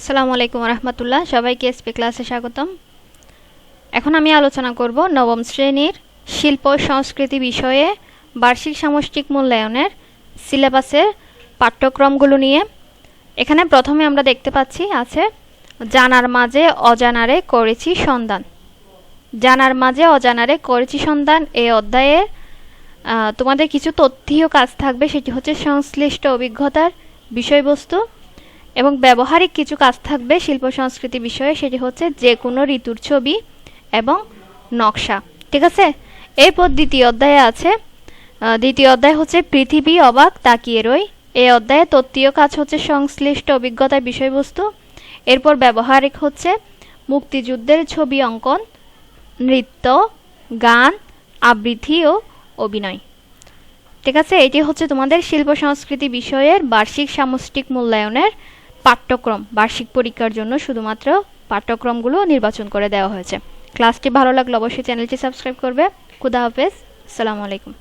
আসসালামু আলাইকুম রহমতুল্লাহ। সবাইকে এসপি ক্লাসে স্বাগতম। এখন আমি আলোচনা করব নবম শ্রেণির শিল্প সংস্কৃতি বিষয়ে বার্ষিক সামষ্টিক মূল্যায়নের সিলেবাসের পাঠ্যক্রমগুলো নিয়ে। এখানে প্রথমে আমরা দেখতে পাচ্ছি আছে, জানার মাঝে অজানারে করেছি সন্ধান। জানার মাঝে অজানারে করেছি সন্ধান এই অধ্যায়ে তোমাদের কিছু তথ্যীয় কাজ থাকবে। সেটি হচ্ছে সংশ্লিষ্ট অভিজ্ঞতার বিষয়বস্তু। এবং ব্যবহারিক কিছু কাজ থাকবে শিল্প সংস্কৃতি বিষয়ে, সেটি হচ্ছে যে কোনো ঋতুর ছবি এবং নকশা। ঠিক আছে? এরপর দ্বিতীয় অধ্যায়ে আছে দ্বিতীয় অধ্যায় হচ্ছে পৃথিবী অবাক, তাকিয়ে রই। এই অধ্যায়ে তত্ত্বীয় কাজ হচ্ছে সংশ্লিষ্ট অভিজ্ঞতার বিষয়বস্তু। এরপর ব্যবহারিক হচ্ছে মুক্তিযুদ্ধের ছবি অঙ্কন, নৃত্য, গান, আবৃত্তি ও অভিনয়। ঠিক আছে? এটি হচ্ছে তোমাদের শিল্প সংস্কৃতি বিষয়ের বার্ষিক সামষ্টিক মূল্যায়নের পাঠ্যক্রম, বার্ষিক পরীক্ষার জন্য শুধুমাত্র পাঠ্যক্রমগুলো নির্বাচন করে দেওয়া হয়েছে। ক্লাসটি ভালো লাগলে অবশ্যই চ্যানেলটি সাবস্ক্রাইব করবে। খুদা হাফেজ। আসসালামু আলাইকুম।